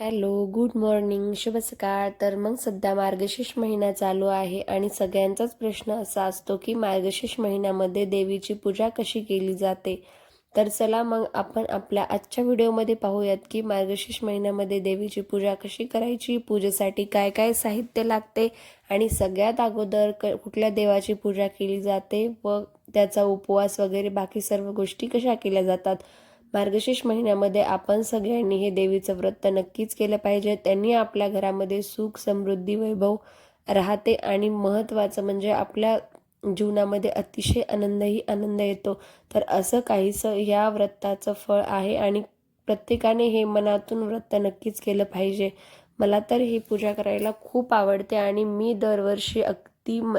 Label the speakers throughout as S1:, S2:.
S1: Hello good morning शुभ सकाळ तर मग सध्या मार्गशीर्ष महिना चालू आहे आणि सगळ्यांचाच प्रश्न असा असतो की मार्गशीर्ष महिन्यामध्ये देवीची पूजा कशी केली जाते? तर चला मग आपण आपल्या आजच्या व्हिडिओमध्ये पाहूयात की मार्गशीर्ष महिन्यामध्ये देवीची पूजा कशी करायची पूजेसाठी काय काय साहित्य लागते आणि सगळ्यात अगोदर क कुठल्या देवाची पूजा केली जाते व त्याचा उपवास वगैरे बाकी सर्व गोष्टी कशा केल्या जातात? मार्गशीर्ष महिन्यामध्ये आपण सगळ्यांनी हे देवीचं व्रत नक्कीच केलं पाहिजे. त्यांनी आपल्या घरामध्ये सुख समृद्धी वैभव राहते आणि महत्त्वाचं म्हणजे आपल्या जीवनामध्ये अतिशय आनंदही आनंद येतो. तर असं काहीसं या व्रताचं फळ आहे आणि प्रत्येकाने हे मनातून व्रत नक्कीच केलं पाहिजे. मला तर ही पूजा करायला खूप आवडते आणि मी दरवर्षी अगदी म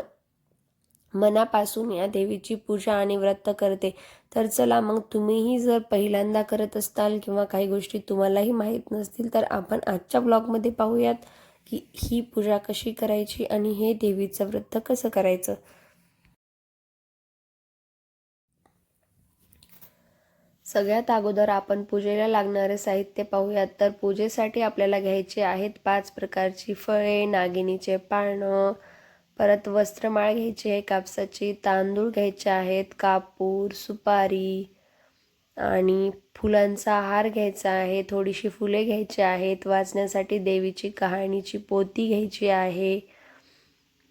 S1: मनापासून या देवीची पूजा आणि व्रत करते. तर चला मग तुम्हीही जर पहिल्यांदा करत असताल किंवा काही गोष्टी तुम्हालाही माहीत नसतील तर आपण आजच्या ब्लॉगमध्ये पाहूयात की ही पूजा कशी करायची आणि हे देवीचं व्रत कसं करायचं. सगळ्यात अगोदर आपण पूजेला लागणारे साहित्य पाहूयात. तर पूजेसाठी आपल्याला घ्यायचे आहेत पाच प्रकारची फळे नागिनीचे पानं परत वस्त्रमाळ घ्यायची आहे कापसाची तांदूळ घ्यायचे आहेत कापूर सुपारी आणि फुलांचा हार घ्यायचा आहे थोडीशी फुले घ्यायची आहेत वाचण्यासाठी देवीची कहाणीची पोती घ्यायची आहे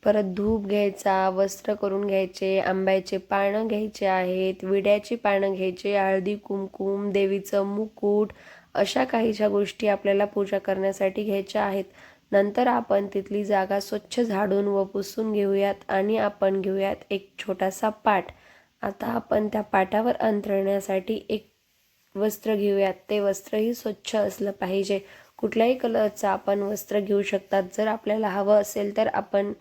S1: परत धूप घ्यायचा वस्त्र करून घ्यायचे आंब्याचे पानं घ्यायचे आहेत विड्याची पानं घ्यायचे हळदी कुमकुम देवीचं मुकुट अशा काहीशा गोष्टी आपल्याला पूजा करण्यासाठी घ्यायच्या आहेत. नंतर आपण तिथली जागा स्वच्छ झाडून व पुसून घेऊयात आणि आपण घेऊयात एक छोटासा पाट आता आपण त्या पाटावर अंतरण्यासाठी एक वस्त्र घेऊयात. ते वस्त्रही स्वच्छ असलं पाहिजे. कुठल्याही कलरचं आपण वस्त्र घेऊ शकतात. जर आपल्याला हवं असेल तर आपण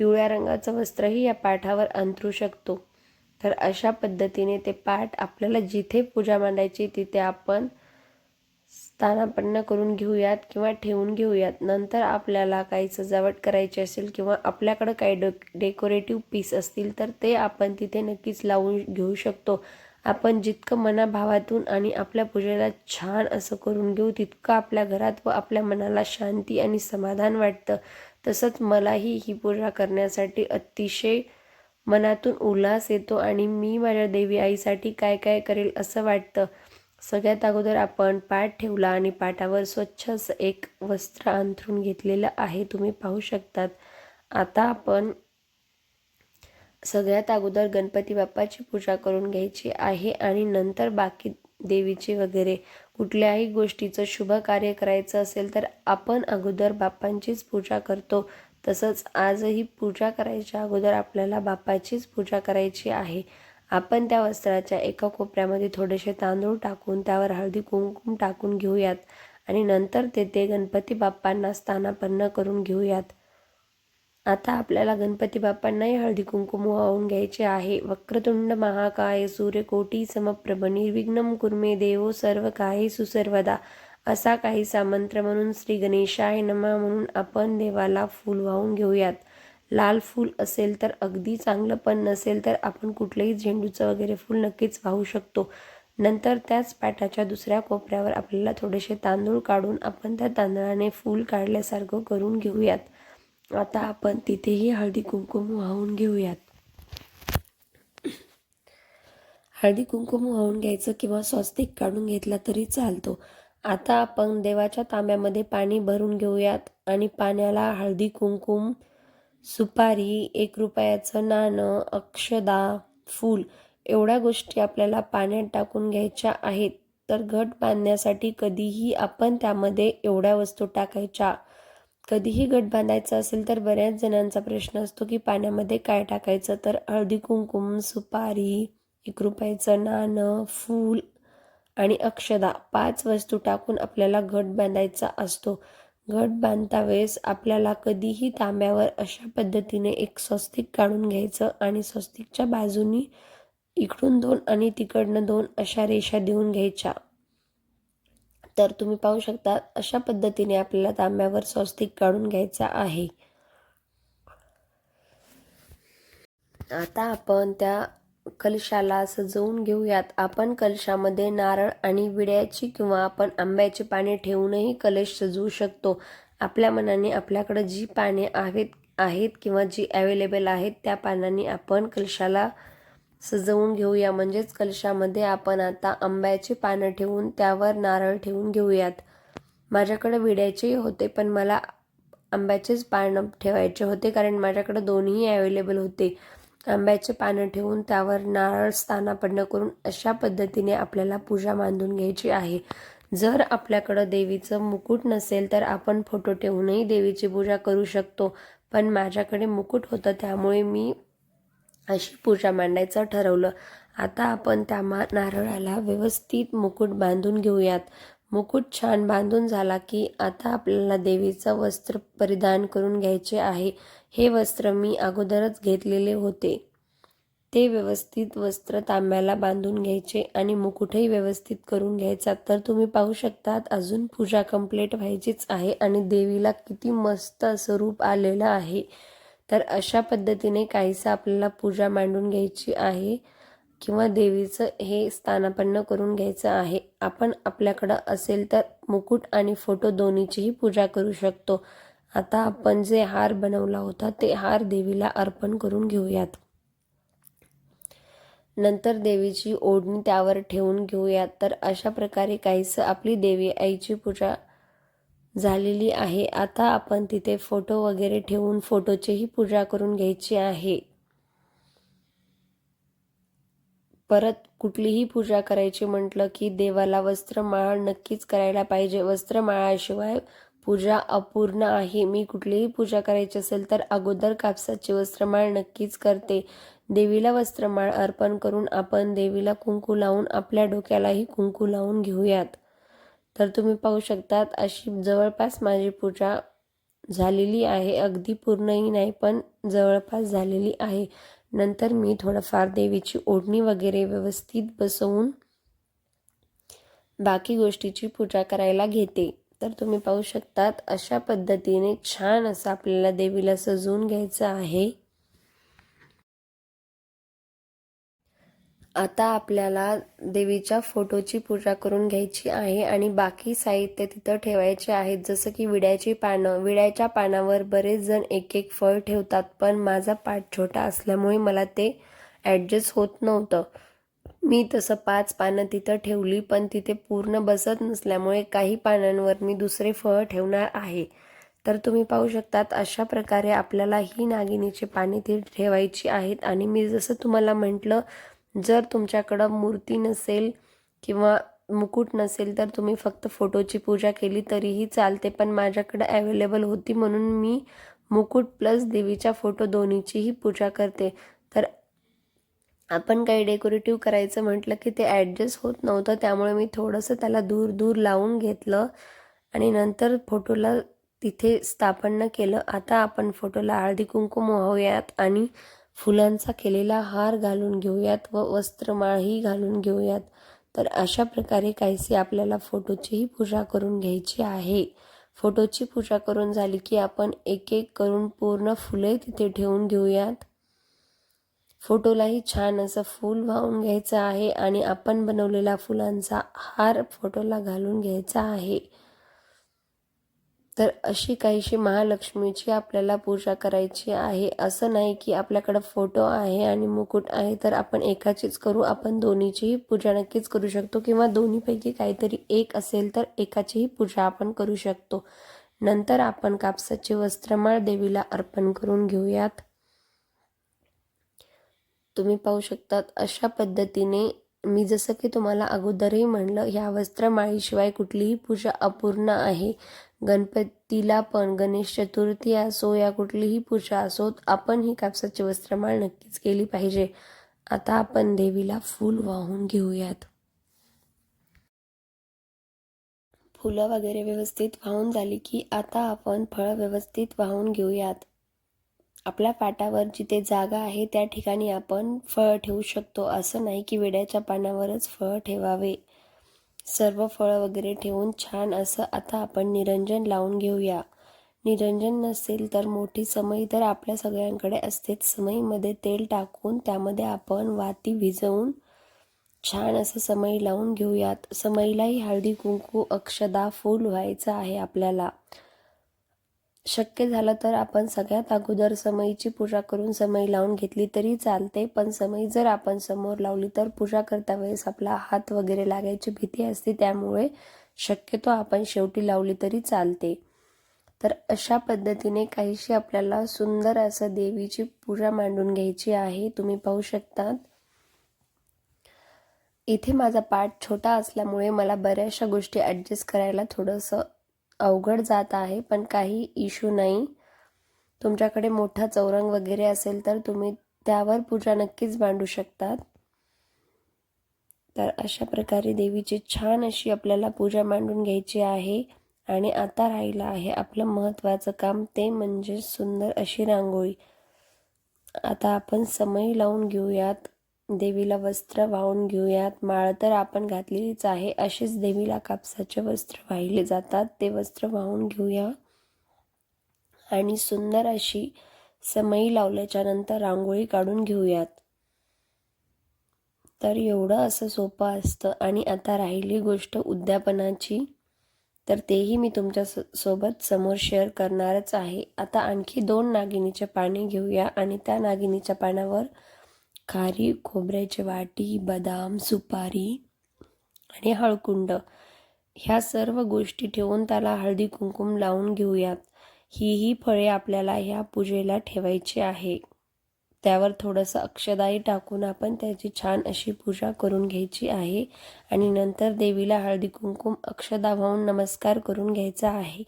S1: पिवळ्या रंगाचं वस्त्रही या पाठावर अंतरू शकतो. तर अशा पद्धतीने ते पाठ आपल्याला जिथे पूजा मांडायची तिथे आपण स्थानापन्न करून घेऊयात किंवा ठेवून घेऊयात. नंतर आपल्याला काही सजावट करायची असेल किंवा आपल्याकडं काही डो डेकोरेटिव्ह पीस असतील तर ते आपण तिथे नक्कीच लावून घेऊ शकतो. आपण जितकं मनाभावातून आणि आपल्या पूजेला छान असं करून घेऊ तितकं आपल्या घरात व आपल्या मनाला शांती आणि समाधान वाटतं. तसंच मलाही ही पूजा करण्यासाठी अतिशय मनातून उल्हास येतो आणि मी माझ्या देवी आईसाठी काय काय करेल असं वाटतं. सगळ्यात अगोदर आपण पाठ ठेवला आणि पाटावर स्वच्छ असं एक वस्त्र अंथरून घेतलेलं आहे. तुम्ही पाहू शकतात. आता आपण सगळ्यात अगोदर गणपती बाप्पाची पूजा करून घ्यायची आहे आणि नंतर बाकी देवीची वगैरे. कुठल्याही गोष्टीचं शुभ कार्य करायचं असेल तर आपण अगोदर बाप्पांचीच पूजा करतो. तसंच आजही पूजा करायच्या अगोदर आपल्याला बाप्पाचीच पूजा करायची आहे. आपण त्या वस्त्राच्या एका कोपऱ्यामध्ये थोडेसे तांदूळ टाकून त्यावर हळदी कुंकुम टाकून घेऊयात आणि नंतर तेथे गणपती बाप्पांना स्थानापन्न करून घेऊयात. आता आपल्याला गणपती बाप्पांनाही हळदी कुंकुम वाहून घ्यायचे आहे. वक्रतुंड महाकाय सूर्यकोटी समप्रभ निर्विघ्नम कुर्मे देवो सर्व काही सुसर्वदा असा काहीसा मंत्र म्हणून श्री गणेशाय नमा म्हणून आपण देवाला फूल वाहून घेऊयात. लाल फूल असेल तर अगदी चांगलं पण नसेल तर आपण कुठलंही झेंडूचं वगैरे फूल नक्कीच वाहू शकतो. नंतर त्याच पाटाच्या दुसऱ्या कोपऱ्यावर आपल्याला थोडेसे तांदूळ काढून आपण त्या तांदळाने फूल काढल्यासारखं करून घेऊयात. आता आपण तिथेही हळदी कुंकुम वाहून घेऊयात. हळदी कुंकुम वाहून घ्यायचं किंवा स्वस्तिक काढून घेतला तरी चालतो. आता आपण देवाच्या तांब्यामध्ये पाणी भरून घेऊयात आणि पाण्याला हळदी कुंकुम सुपारी एक रुपयाचं नाणं अक्षदा फूल एवढ्या गोष्टी आपल्याला पाण्यात टाकून घ्यायच्या आहेत. तर घट बांधण्यासाठी कधीही आपण त्यामध्ये एवढ्या वस्तू टाकायच्या. कधीही घट बांधायचा असेल तर बऱ्याच जणांचा प्रश्न असतो की पाण्यामध्ये काय टाकायचं? तर हळदी कुंकुम सुपारी एक रुपयाचं नाणं फूल आणि अक्षदा पाच वस्तू टाकून आपल्याला घट बांधायचा असतो. घट बांधता वेळेस आपल्याला कधीही तांब्यावर अशा पद्धतीने एक स्वस्तिक काढून घ्यायचं आणि स्वस्तिकच्या बाजूनी इकडून दोन आणि तिकडनं दोन अशा रेषा देऊन घ्यायच्या. तर तुम्ही पाहू शकता अशा पद्धतीने आपल्याला तांब्यावर स्वस्तिक काढून घ्यायचा आहे. आता आपण त्या कलशाला सजवून घेऊयात. आपण कलशामध्ये नारळ आणि विड्याची किंवा आपण आंब्याची पाने ठेवूनही कलश सजवू शकतो. आपल्या मनाने आपल्याकडे जी पाने आहेत आहेत किंवा जी अवेलेबल आहेत त्या पानांनी आपण कलशाला सजवून घेऊया. म्हणजेच कलशामध्ये आपण आता आंब्याची पानं ठेवून त्यावर नारळ ठेवून घेऊयात. माझ्याकडे विड्याचेही होते पण मला आंब्याचेच पानं ठेवायचे होते कारण माझ्याकडे दोन्ही अवेलेबल होते. आंब्याचे पानं ठेवून त्यावर नारळ स्थानापन्न करून अशा पद्धतीने आपल्याला पूजा बांधून घ्यायची आहे. जर आपल्याकडं देवीचं मुकुट नसेल तर आपण फोटो ठेवूनही देवीची पूजा करू शकतो. पण माझ्याकडे मुकुट होतं त्यामुळे मी अशी पूजा मांडायचं ठरवलं. आता आपण त्या मा नारळाला व्यवस्थित मुकुट बांधून घेऊयात. मुकुट छान बांधून झाला की आता आपल्याला देवीचं वस्त्र परिधान करून घ्यायचे आहे. हे वस्त्र मी अगोदरच घेतलेले होते. ते व्यवस्थित वस्त्र तांब्याला बांधून घ्यायचे आणि मुकुटही व्यवस्थित करून घ्यायचा. तर तुम्ही पाहू शकतात अजून पूजा कंप्लीट व्हायचीच आहे आणि देवीला किती मस्त असं रूप आलेलं आहे. तर अशा पद्धतीने काहीसं आपल्याला पूजा मांडून घ्यायची आहे. किंवा देवीचं हे स्थानापन्न करून घ्यायचं आहे. आपण आपल्याकडं असेल तर मुकुट आणि फोटो दोन्हीचीही पूजा करू शकतो. आता आपण जे हार बनवला होता ते हार देवीला अर्पण करून घेऊयात. नंतर देवीची ओढणी त्यावर ठेवून घेऊयात. तर अशा प्रकारे काहीसं आपली देवी आईची पूजा झालेली आहे. आता आपण तिथे फोटो वगैरे ठेवून फोटोचीही पूजा करून घ्यायची आहे. परत कुठलीही पूजा करायची म्हटलं की देवाला वस्त्रमाळ नक्कीच करायला पाहिजे. वस्त्रमाळाशिवाय पूजा अपूर्ण आहे. मी कुठलीही पूजा करायची असेल तर अगोदर कापसाची वस्त्रमाळ नक्कीच करते. देवीला वस्त्रमाळ अर्पण करून आपण देवीला कुंकू लावून आपल्या डोक्यालाही कुंकू लावून घेऊयात. तर तुम्ही पाहू शकतात अशी जवळपास माझी पूजा झालेली आहे. अगदी पूर्णही नाही पण जवळपास झालेली आहे. नंतर मी थोडंफार देवीची ओढणी वगैरे व्यवस्थित बसवून बाकी गोष्टीची पूजा करायला घेते. तर तुम्ही पाहू शकतात अशा पद्धतीने छान असं आपल्याला देवीला सजवून घ्यायचं आहे. आता आपल्याला देवीच्या फोटोची पूजा करून घ्यायची आहे आणि बाकी साहित्य तिथं ठेवायचे आहेत जसं की विड्याची पानं विड्याच्या पानावर बरेच जण एक एक फळ ठेवतात पण माझा पाठ छोटा असल्यामुळे मला ते ॲडजस्ट होत नव्हतं. मी तसं पाच पानं तिथं ठेवली पण तिथे पूर्ण बसत नसल्यामुळे काही पानांवर मी दुसरे फळ ठेवणार आहे. तर तुम्ही पाहू शकतात अशा प्रकारे आपल्याला ही नागिनीची पाने ती ठेवायची आहेत. आणि मी जसं तुम्हाला म्हटलं जर तुमच्याकडं मूर्ती नसेल किंवा मुकुट नसेल तर तुम्ही फक्त फोटोची पूजा केली तरीही चालते. पण माझ्याकडं अवेलेबल होती म्हणून मी मुकुट प्लस देवीच्या फोटो दोन्हीचीही पूजा करते. तर आपण काही डेकोरेटिव्ह करायचं म्हटलं की ते ॲडजस्ट होत नव्हतं त्यामुळे मी थोडंसं त्याला दूर दूर लावून घेतलं आणि नंतर फोटोला तिथे स्थापन केलं. आता आपण फोटोला हळदी कुंकुम मोहूयात आणि फुलांचा केलेला हार घालून घेऊयात व वस्त्रमाळही घालून घेऊयात. तर अशा प्रकारे काहीशी आपल्याला फोटोचीही पूजा करून घ्यायची आहे. फोटोची पूजा करून झाली की आपण एक एक करून पूर्ण फुले तिथे ठेवून घेऊयात. फोटोलाही छान असं फूल वाहून घ्यायचं आहे आणि आपण बनवलेला फुलांचा हार फोटोला घालून घ्यायचा आहे. तर अशी काहीशी महालक्ष्मीची आपल्याला पूजा करायची आहे. असं नाही की आपल्याकडं फोटो आहे आणि मुकुट आहे तर आपण एकाचीच करू. आपण दोन्हीचीही पूजा नक्कीच करू शकतो किंवा दोन्हीपैकी काहीतरी एक असेल तर एकाचीही पूजा आपण करू शकतो. नंतर आपण कापसाची वस्त्रमाळ देवीला अर्पण करून घेऊयात. तुम्ही पाहू शकतात अशा पद्धतीने मी जसं की तुम्हाला अगोदरही म्हणलं ह्या वस्त्रमाळीशिवाय कुठलीही पूजा अपूर्ण आहे. गणपतीला पण गणेश चतुर्थी असो या कुठलीही पूजा असो आपण ही कापसाची वस्त्रमाळ नक्कीच केली पाहिजे. आता आपण देवीला फूल वाहून घेऊयात. फुलं वगैरे व्यवस्थित वाहून झाली की आता आपण फळं व्यवस्थित वाहून घेऊयात. आपल्या पाटावर जिथे जागा आहे त्या ठिकाणी आपण फळ ठेवू शकतो. असं नाही की वेड्याच्या पानावरच फळ ठेवावे. सर्व फळं वगैरे ठेवून छान असं आता आपण निरंजन लावून घेऊया. निरंजन नसेल तर मोठी समई तर आपल्या सगळ्यांकडे असतेच. समईमध्ये तेल टाकून त्यामध्ये आपण वाती भिजवून छान असं समई लावून घेऊयात. समईलाही हळदी कुंकू अक्षदा फूल व्हायचं आहे आपल्याला. शक्य झालं तर आपण सगळ्यात अगोदर समईची पूजा करून समई लावून घेतली तरी चालते. पण समई जर आपण समोर लावली तर पूजा करता वेळेस आपला हात वगैरे लागायची भीती असते. त्यामुळे शक्यतो आपण शेवटी लावली तरी चालते. तर अशा पद्धतीने काहीशी आपल्याला सुंदर असं देवीची पूजा मांडून घ्यायची आहे. तुम्ही पाहू शकतात. इथे माझा पाठ छोटा असल्यामुळे मला बऱ्याचशा गोष्टी ॲडजस्ट करायला थोडंसं अवघड जात आहे पण काही इशू नाही. तुमच्याकडे मोठा चौरंग वगैरे असेल तर तुम्ही त्यावर पूजा नक्कीच मांडू शकतात. तर अशा प्रकारे देवीची छान अशी आपल्याला पूजा मांडून घ्यायची आहे आणि आता राहिलं आहे आपलं महत्त्वाचं काम ते म्हणजे सुंदर अशी रांगोळी. आता आपण समय लावून घेऊयात. देवीला वस्त्र वाहून घेऊयात. माळ तर आपण घातलेलीच आहे. असेच देवीला कापसाचे वस्त्र वाहिले जातात. ते वस्त्र वाहून घेऊया. आणि सुंदर अशी समई लावल्याच्या नंतर रांगोळी काढून घेऊयात. तर एवढं असं सोपं असतं. आणि आता राहिली गोष्ट उद्यापनाची. तर तेही मी तुमच्यासोबत समोर शेअर करणारच आहे. आता आणखी दोन नागिनीचे पाने घेऊया. आणि त्या नागिनीच्या पानावर खारी खोबऱ्याची वाटी बदाम सुपारी आणि हळकुंड. ह्या सर्व गोष्टी ठेवून त्याला हळदी कुंकुम लावून घेऊयात. ही ही फळे आपल्याला ह्या पूजेला ठेवायची आहे. त्यावर थोडंसं अक्षदाई टाकून आपण त्याची छान अशी पूजा करून घ्यायची आहे आणि नंतर देवीला हळदी कुंकुम अक्षदा वाहून नमस्कार करून घ्यायचा आहे.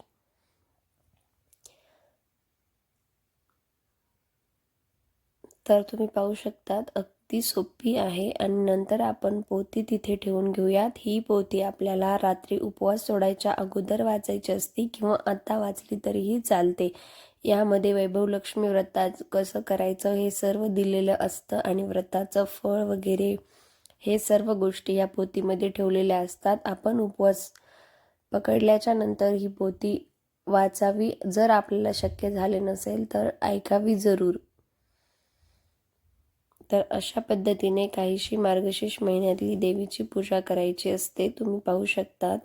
S1: तर तुम्ही पाहू शकतात अगदी सोपी आहे. आणि नंतर आपण पोती तिथे ठेवून घेऊयात. ही पोती आपल्याला रात्री उपवास सोडायच्या अगोदर वाचायची असती किंवा आता वाचली तरीही चालते. यामध्ये वैभव लक्ष्मी व्रतात कसं करायचं हे सर्व दिलेलं असतं आणि व्रताचं फळ वगैरे हे सर्व गोष्टी या पोतीमध्ये ठेवलेल्या असतात. आपण उपवास पकडल्याच्या नंतर ही पोती वाचावी. जर आपल्याला शक्य झाले नसेल तर ऐकावी जरूर. तर अशा पद्धतीने काहीशी मार्गशीर्ष महिन्यातली देवीची पूजा करायची असते तुम्ही पाहू शकतात.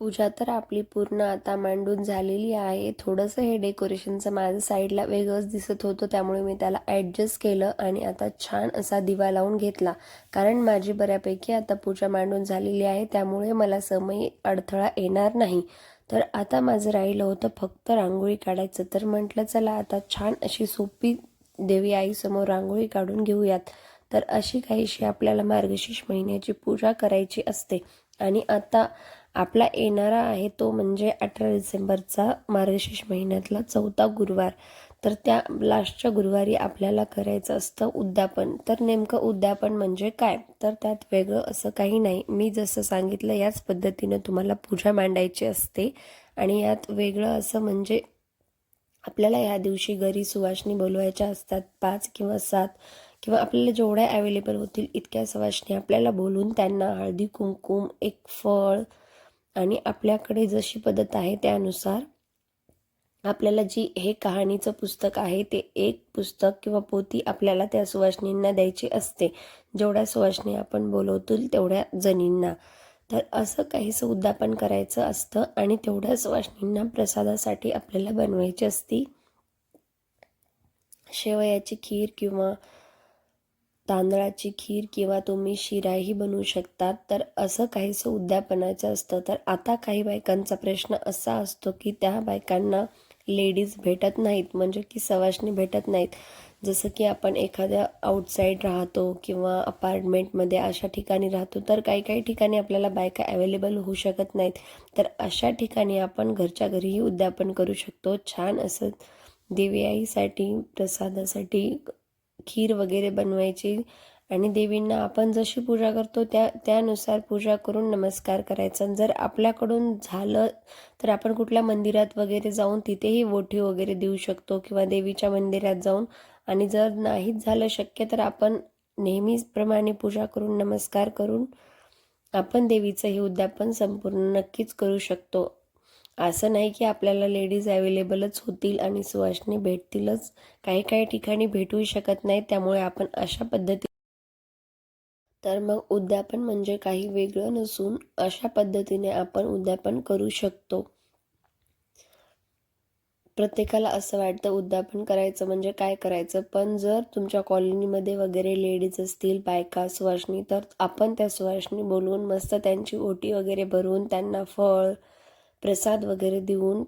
S1: पूजा तर आपली पूर्ण आता मांडून झालेली आहे. थोडंसं हे डेकोरेशनचं माझं साईडला वेगळंच दिसत होतं त्यामुळे मी त्याला ॲडजस्ट केलं आणि आता छान असा दिवा लावून घेतला. कारण माझी बऱ्यापैकी आता पूजा मांडून झालेली आहे त्यामुळे मला समय अडथळा येणार नाही. तर आता माझं राहिलं होतं फक्त रांगोळी काढायचं. तर म्हटलं चला आता छान अशी सोपी देवी आईसमोर रांगोळी काढून घेऊयात. तर अशी काहीशी आपल्याला मार्गशीर्ष महिन्याची पूजा करायची असते. आणि आता आपला येणारा आहे तो म्हणजे अठरा डिसेंबरचा मार्गशीर्ष महिन्यातला चौथा गुरुवार. तर त्या लास्टच्या गुरुवारी आपल्याला करायचं असतं उद्यापन. तर नेमकं उद्यापन म्हणजे काय? तर त्यात वेगळं असं काही नाही. मी जसं सांगितलं याच पद्धतीनं तुम्हाला पूजा मांडायची असते आणि यात वेगळं असं म्हणजे आपल्याला ह्या दिवशी घरी सुवासनी बोलवायच्या असतात पाच किंवा सात किंवा आपल्याला जेवढ्या अवेलेबल होतील इतक्या सुवासनी आपल्याला बोलून त्यांना हळदी कुंकुम एक फळ आणि आपल्याकडे जशी पद्धत आहे त्यानुसार आपल्याला जी हे कहाणीचं पुस्तक आहे ते एक पुस्तक किंवा पोती आपल्याला त्या सुवासनींना द्यायची असते. जेवढ्या सुवासनी आपण बोलवतील तेवढ्या जणींना तर असं काहीसं उद्यापन करायचं असतं आणि तेवढ्या सुवासनींना प्रसादासाठी आपल्याला बनवायची असती. शेवयाची खीर किंवा तांदळाची खीर किंवा तुम्ही शिराही बनवू शकतात. तर असं काहीसं उद्यापनाचं असतं. तर आता काही बायकांचा प्रश्न असा असतो की त्या बायकांना लेडीज भेटत नाहीत म्हणजे की सवाशनी भेटत नाहीत. जसं की आपण एखाद्या आउटसाईड राहतो किंवा अपार्टमेंटमध्ये अशा ठिकाणी राहतो तर काही काही ठिकाणी आपल्याला बायका अवेलेबल होऊ शकत नाहीत. तर अशा ठिकाणी आपण घरच्या घरीही उद्यापन करू शकतो. छान असं देवी आईसाठी प्रसादासाठी खीर वगैरे बनवायची आणि देवींना आपण जशी पूजा करतो त्या त्यानुसार पूजा करून नमस्कार करायचा. जर आपल्याकडून झालं तर आपण कुठल्या मंदिरात वगैरे जाऊन तिथेही ओठी वगैरे देऊ शकतो किंवा देवीच्या मंदिरात जाऊन. आणि जर नाहीच झालं शक्य तर आपण नेहमीप्रमाणे पूजा करून नमस्कार करून आपण देवीचं हे उद्यापन संपूर्ण नक्कीच करू शकतो. असं नाही की आपल्याला लेडीज अवेलेबलच होतील आणि सुवासनी भेटतीलच. काही काही ठिकाणी भेटू शकत नाही. त्यामुळे आपण अशा पद्धती तर मग उद्यापन म्हणजे काही वेगळं नसून अशा पद्धतीने आपण उद्यापन करू शकतो. प्रत्येकाला असं वाटतं उद्यापन करायचं म्हणजे काय करायचं? पण जर तुमच्या कॉलनीमध्ये वगैरे लेडीज असतील बायका सुवासनी तर आपण त्या सुवासनी बोलवून मस्त त्यांची ओटी वगैरे भरून त्यांना फळ प्रसाद वगैरे देऊन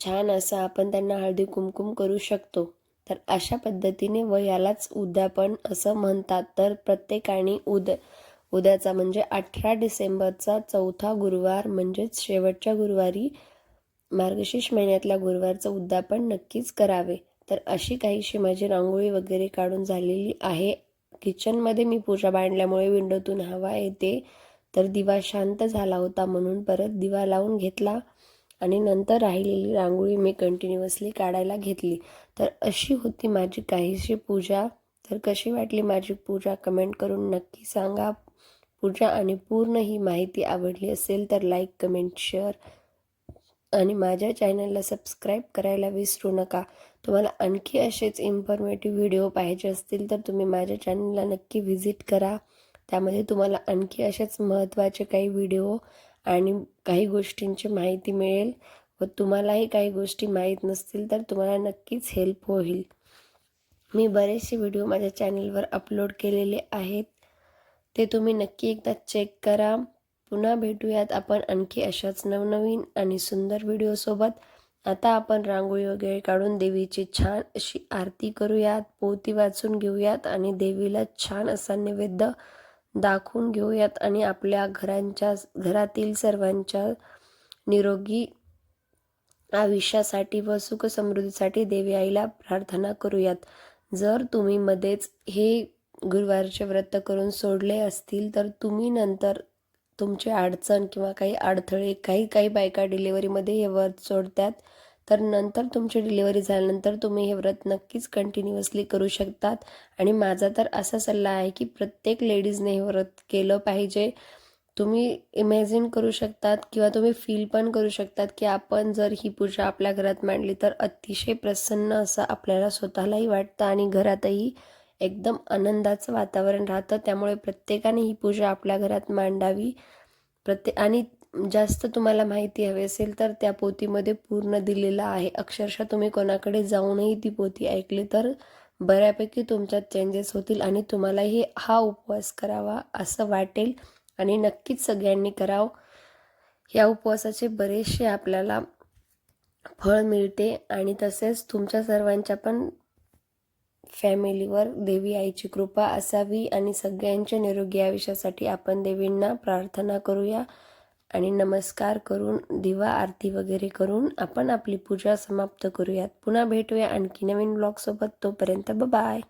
S1: छान असं आपण त्यांना हळदी कुमकुम करू शकतो. तर अशा पद्धतीने व यालाच उद्यापन असं म्हणतात. तर प्रत्येकाने उद उद्याचा म्हणजे अठरा डिसेंबरचा चौथा गुरुवार म्हणजेच शेवटच्या गुरुवारी मार्गशीर्ष महिन्यातल्या गुरुवारचं उद्यापन नक्कीच करावे. तर अशी काहीशी माझी रांगोळी वगैरे काढून झालेली आहे. किचनमध्ये मी पूजा बांधल्यामुळे विंडोतून हवा येते तर दिवा शांत झाला होता म्हणून परत दिवा लावून घेतला. आणि नंतर राहिलेली रांगोळी मी कंटिन्युअसली काढायला घेतली. तर अशी होती माझी काहीशी पूजा. तर कशी वाटली माझी पूजा? कमेंट करून नक्की सांगा. पूजा आणि पूर्ण ही माहिती आवडली असेल तर लाईक कमेंट शेअर आणि माझ्या चॅनलला सबस्क्राईब करायला विसरू नका. तुम्हाला आणखी असेच इन्फॉर्मेटिव्ह व्हिडिओ पाहिजे असतील तर तुम्ही माझ्या चॅनलला नक्की व्हिजिट करा. त्यामध्ये तुम्हाला आणखी असेच महत्त्वाचे काही व्हिडिओ आणि काही गोष्टींची माहिती मिळेल व तुम्हालाही काही गोष्टी माहीत नसतील तर तुम्हाला नक्कीच हेल्प होईल. मी बरेचसे व्हिडिओ माझ्या चॅनलवर अपलोड केलेले आहेत. ते तुम्ही नक्की एकदा चेक करा. पुन्हा भेटूयात आपण आणखी अशाच नवनवीन आणि सुंदर व्हिडिओसोबत आता आपण रांगोळी वगैरे काढून देवीची छान अशी आरती करूयात. पोती वाचून घेऊयात आणि देवीला छान असा नैवेद्य दाखवून घेऊयात आणि आपल्या घरांच्या घरातील सर्वांच्या निरोगी आयुष्यासाठी व सुख समृद्धीसाठी देवी आईला प्रार्थना करूयात. जर तुम्ही मध्येच हे गुरुवारचे व्रत करून सोडले असतील तर तुम्ही नंतर तुमची अडचण किंवा काही अडथळे काही काही बायका डिलिव्हरीमध्ये हे व्रत सोडतात. तर नंतर तुमची डिलिव्हरी झाल्यानंतर तुम्ही हे व्रत नक्कीच कंटिन्युअसली करू शकतात. आणि माझा तर असा सल्ला आहे की प्रत्येक लेडीजने हे व्रत केलं पाहिजे. तुम्ही इमॅजिन करू शकतात किंवा तुम्ही फील पण करू शकतात की आपण जर ही पूजा आपल्या घरात मांडली तर अतिशय प्रसन्न असं आपल्याला स्वतःलाही वाटतं आणि घरातही एकदम आनंदाचं वातावरण राहतं. त्यामुळे प्रत्येकाने ही पूजा आपल्या घरात मांडावी. प्रत्येक आणि जास्त तुम्हाला माहिती हवी असेल तर त्या पोतीमध्ये पूर्ण दिलेलं आहे. अक्षरशः तुम्ही कोणाकडे जाऊनही ती पोती ऐकली तर बऱ्यापैकी तुमच्यात चेंजेस होतील आणि तुम्हालाही हा उपवास करावा असं वाटेल. आणि नक्कीच सगळ्यांनी करावं. या उपवासाचे बरेचसे आपल्याला फळ मिळते आणि तसेच तुमच्या सर्वांच्या पण फॅमिलीवर देवी आईची कृपा असावी आणि सगळ्यांच्या निरोगी आयुष्यासाठी आपण देवींना प्रार्थना करूया. आणि नमस्कार करून दिवा आरती वगैरे करून आपण आपली पूजा समाप्त करूयात. पुन्हा भेटूया आणखी नवीन ब्लॉगसोबत तोपर्यंत बाय